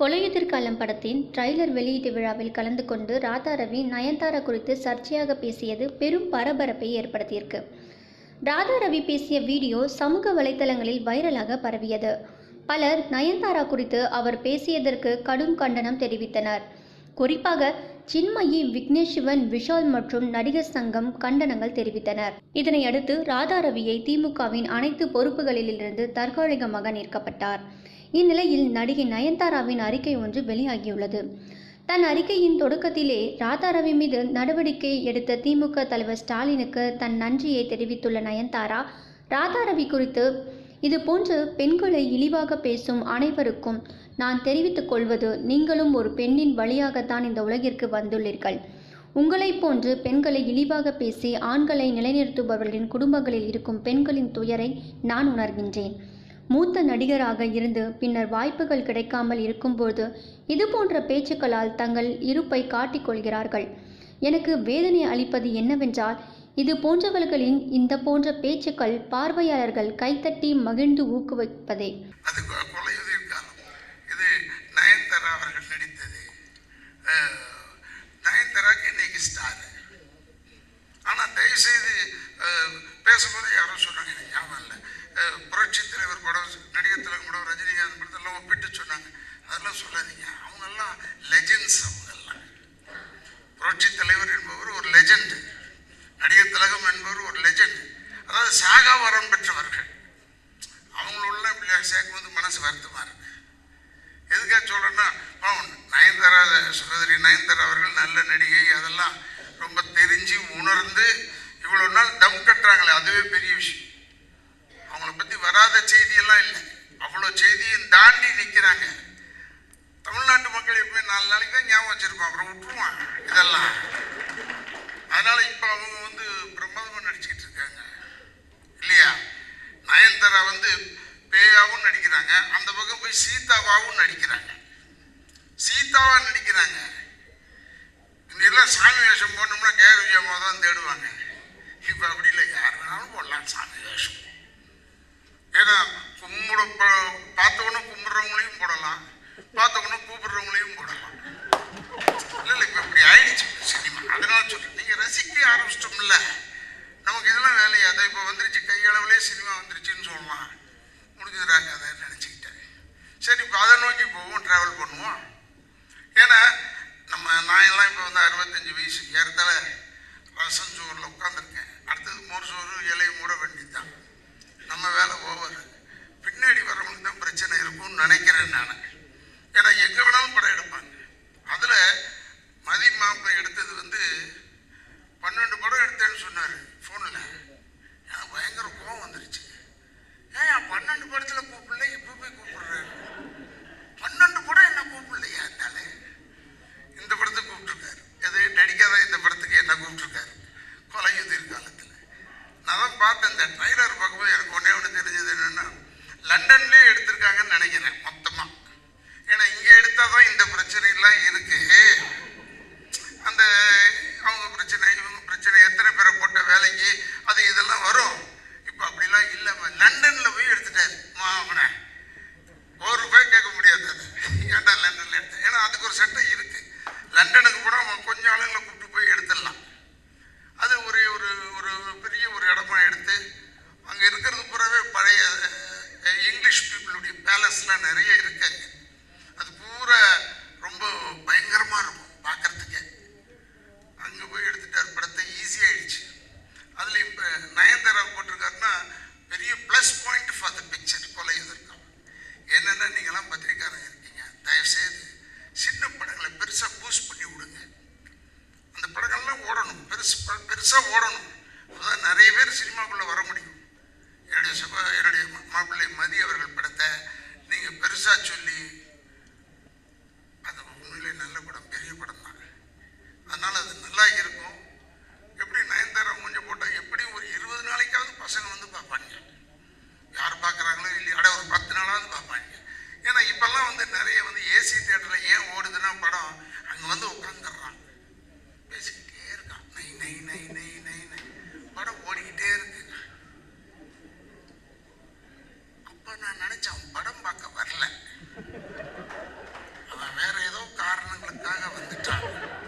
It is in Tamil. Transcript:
கொலையுதிர்காலம் படத்தின் ட்ரைலர் வெளியீட்டு விழாவில் கலந்து கொண்டு ராதா ரவி நயன்தாரா குறித்து சர்ச்சையாக பேசியது பெரும் பரபரப்பை ஏற்படுத்தியிருக்கு. ராதா ரவி பேசிய வீடியோ சமூக வலைத்தளங்களில் வைரலாக பரவியது. பலர் நயன்தாரா குறித்து அவர் பேசியதற்கு கடும் கண்டனம் தெரிவித்தனர். குறிப்பாக சின்மயி விக்னேஷ் சிவன் விஷால் மற்றும் நடிகர் சங்கம் கண்டனங்கள் தெரிவித்தனர். இதனையடுத்து ராதா ரவியை திமுகவின் அனைத்து பொறுப்புகளிலிருந்து தற்காலிகமாக நிற்கப்பட்டார் இந்நிலையில் நடிகை நயன்தாராவின் அறிக்கை ஒன்று வெளியாகியுள்ளது. தன் அறிக்கையின் தொடக்கத்திலே ராதாரவி மீது நடவடிக்கை எடுத்த திமுக தலைவர் ஸ்டாலினுக்கு தன் நன்றியை தெரிவித்துள்ள நயன்தாரா ராதாரவி குறித்து இது போன்று பெண்களை இழிவாக பேசும் அனைவருக்கும் நான் தெரிவித்துக் கொள்வது நீங்களும் ஒரு பெண்ணின் வழியாகத்தான் இந்த உலகிற்கு வந்துள்ளீர்கள். உங்களைப் போன்று பெண்களை இழிவாக பேசி ஆண்களை நிலைநிறுத்துபவர்களின் குடும்பங்களில் இருக்கும் பெண்களின் துயரை நான் உணர்கின்றேன். மூத்த நடிகராக இருந்து பின்னர் வாய்ப்புகள் கிடைக்காமல் இருக்கும்போது இது போன்ற பேச்சுக்களால் தங்கள் இருப்பை காட்டிக்கொள்கிறார்கள் எனக்கு வேதனை அளிப்பது என்னவென்றால் இது போன்றவர்களின் இந்த போன்ற பேச்சுக்கள் பார்வையாளர்கள் கைத்தட்டி மகிழ்ந்து ஊக்குவிப்பதே. அது இது நயன்தாரா அவர்கள் நடித்தது அஹ், நயன்தாராக்கு இன்னைக்கு ஸ்டார் ஆனால் தயவுசெய்து அஹ், பேசும்போது யாரோ சொன்னாங்க எனக்கு ஞாபகம் இல்லை அஹ், புரட்சி தலைவர் படம் நடிகர் தலைவர் படம் ரஜினிகாந்த் படத்தெல்லாம் ஒப்பிட்டு சொன்னாங்க அதெல்லாம் சொல்லாதீங்க அவங்கெல்லாம் லெஜெண்ட்ஸ் அவங்கெல்லாம் புரட்சி தலைவர் என்பவர் ஒரு லெஜெண்ட் நடிகர் திலகம் என்பவர் ஒரு லெஜெண்ட் அதாவது சாகா வரம் பெற்றவர்கள். அவங்களுள்ள பிள்ளையார் சேர்க்கும்போது மனசு வருத்தமாக இருக்கு எதுக்காக சொல்கிறேன்னா பாவம் நயன்தாரா சகோதரி நயன்தாரா அவர்கள் நல்ல நடிகை அதெல்லாம் ரொம்ப தெரிஞ்சு உணர்ந்து இவ்வளோ நாள் தம் கட்டுறாங்களே அதுவே பெரிய விஷயம். அவங்கள பற்றி வராத செய்தியெல்லாம் இல்லை. அவ்வளோ செய்தியும் தாண்டி நிற்கிறாங்க தமிழ்நாட்டு மக்கள் எப்பவுமே நாலு நாளைக்கு தான் ஞாபகம் வச்சுருப்பான் அப்புறம் விட்டுருவான் இதெல்லாம். அதனால இப்போ அவங்க வந்து பிரமாதமாக நடிச்சுக்கிட்டு இருக்காங்க. இல்லையா? நயன்தாரா வந்து பேயாவும் நடிக்கிறாங்க. அந்த பக்கம் போய் சீதாவாவும் நடிக்கிறாங்க. சீதாவா நடிக்கிறாங்க. இதெல்லாம் சாமி வேஷம் போடணும்னா கேர் விஜயமாக தான் தேடுவாங்க. இப்போ அப்படி இல்லை. யார் வேணாலும் போடலாம் சாமி வேஷம். ஏன்னா கும்பிட ப- பார்த்தவொன்னே கும்பிட்றவங்களையும் போடலாம். பார்த்தவொன்னே கூப்பிடுறவங்களையும் போடலாம். இல்லை இல்லை இப்போ இப்படி ஆயிடுச்சு. அதனால சொல்றேன் நீங்கள் ரசிக்க ஆரம்பிச்சிட்டோம்ல. நமக்கு இதெல்லாம் வேலையா? அதை இப்போ வந்துருச்சு. கையளவுலேயே சினிமா வந்துருச்சுன்னு சொல்லலாம் முடிஞ்சதுறாங்க அதை நினச்சிக்கிட்டேன். சரி இப்போ அதை நோக்கி போவோம் ட்ராவல் பண்ணுவோம். ஏன்னா நம்ம நான் எல்லாம் இப்போ வந்து அறுபத்தஞ்சு வயசு. ஏறத்தால ரசம் சோறில் உட்காந்துருக்கேன் அடுத்தது மோர் சோறு இலையை மூட வேண்டியது தான் நம்ம வேலை ஓவர். பின்னாடி வர தான் பிரச்சனை இருக்கும்னு நினைக்கிறேன் நான் ஏன்னா எங்கே வேணாலும் படம் எடுப்பாங்க அதில் மதி மாப்பிள்ளை எடுத்தது வந்து பன்னெண்டு படம் எடுத்தேன்னு சொன்னார் ஃபோனில் எனக்கு பயங்கர கோபம் வந்துருச்சு. ஏன் பன்னெண்டு படத்தில் கூப்பிடல இப்போ போய் கூப்பிடுறேன் பன்னெண்டு படம் என்ன கூப்பிடலையா இருந்தாலே இந்த படத்துக்கு கூப்பிட்டுருக்காரு. எது நடிக்காத இந்த படத்துக்கு என்ன கூப்பிட்டுருக்காரு? கொலையுதிர் காலத்தில். நான் தான் பார்த்தேன் இந்த ட்ரைலர் பார்க்கும்போது எனக்கு ஒன்றே ஒன்று தெரிஞ்சது என்னென்னா லண்டன்லேயே எடுத்திருக்காங்கன்னு நினைக்கிறேன் மொத்தமாக ஏன்னா இங்கே எடுத்தால் தான் இந்த பிரச்சனைலாம் இருக்குது அந்த வேலைக்கு அது இதெல்லாம் வரும். இப்போ அப்படிலாம் இல்லை லண்டனில் போய் எடுத்துட்டாரு. மாமனை ஒரு ரூபாய் கேட்க முடியாது அது. ஏன்டா லண்டனில் எடுத்தேன்? ஏன்னா அதுக்கு ஒரு சட்டம் இருக்குது லண்டன்